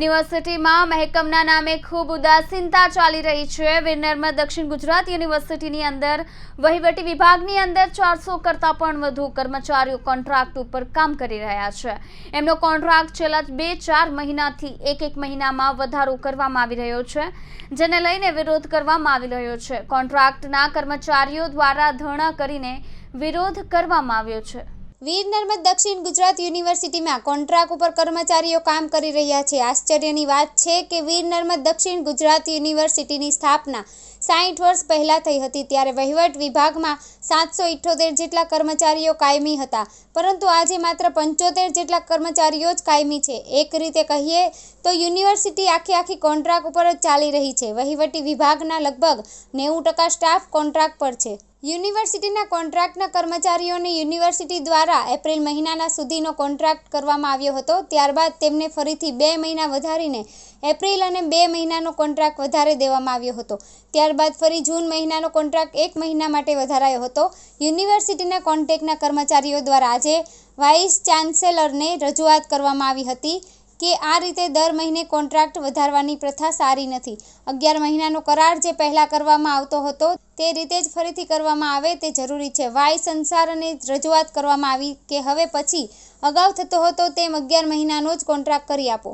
યુનિવર્સિટીમાં મહેકમના નામે ખૂબ ઉદાસીનતા ચાલી રહી છે. વિરનરમાં દક્ષિણ ગુજરાત યુનિવર્સિટીની અંદર, વહીવટી વિભાગની અંદર ચારસો કરતાં પણ વધુ કર્મચારીઓ કોન્ટ્રાક્ટ ઉપર કામ કરી રહ્યા છે. એમનો કોન્ટ્રાક્ટ છેલ્લા બે ચાર મહિનાથી એક એક મહિનામાં વધારો કરવામાં આવી રહ્યો છે, જેને લઈને વિરોધ કરવામાં આવી રહ્યો છે. કોન્ટ્રાક્ટના કર્મચારીઓ દ્વારા ધરણા કરીને વિરોધ કરવામાં આવ્યો છે. વીર નર્મદ દક્ષિણ ગુજરાત યુનિવર્સિટીમાં કોન્ટ્રાક્ટ ઉપર કર્મચારીઓ કામ કરી રહ્યા છે. આશ્ચર્યની વાત છે કે વીર નર્મદ દક્ષિણ ગુજરાત યુનિવર્સિટીની સ્થાપના સાઠ વર્ષ પહેલાં થઈ હતી, ત્યારે વહીવટ વિભાગમાં સાતસો ઇઠ્ઠોતેર જેટલા કર્મચારીઓ કાયમી હતા. પરંતુ આજે માત્ર પંચોતેર જેટલા કર્મચારીઓ જ કાયમી છે. એક રીતે કહીએ તો યુનિવર્સિટી આખી આખી કોન્ટ્રાક્ટ ઉપર જ ચાલી રહી છે. વહીવટી વિભાગના લગભગ નેવું ટકા સ્ટાફ કોન્ટ્રાક્ટ પર છે. યુનિવર્સિટીના કોન્ટ્રાક્ટના કર્મચારીઓને યુનિવર્સિટી દ્વારા એપ્રિલ મહિનાના સુધીનો કોન્ટ્રાક્ટ કરવામાં આવ્યો હતો. ત્યારબાદ તેમને ફરીથી બે મહિના વધારીને એપ્રિલ અને બે મહિનાનો કોન્ટ્રાક્ટ વધારે દેવામાં આવ્યો હતો. ત્યારબાદ ફરી જૂન મહિનાનો કોન્ટ્રાક્ટ એક મહિના માટે વધારાયો હતો. યુનિવર્સિટીના કોન્ટેક્ટના કર્મચારીઓ દ્વારા આજે વાઇસ ચાન્સેલરને રજૂઆત કરવામાં આવી હતી. કે આ રીતે દર મહિને કોન્ટ્રાક્ટ વધારવાની પ્રથા સારી નથી. અગિયાર મહિનાનો કરાર જે પહેલાં કરવામાં આવતો હતો, તે રીતે જ ફરીથી કરવામાં આવે તે જરૂરી છે. વાય સંસારને રજૂઆત કરવામાં આવી કે હવે પછી અગાઉ થતો હતો તેમ અગિયાર મહિનાનો જ કોન્ટ્રાક્ટ કરી આપો.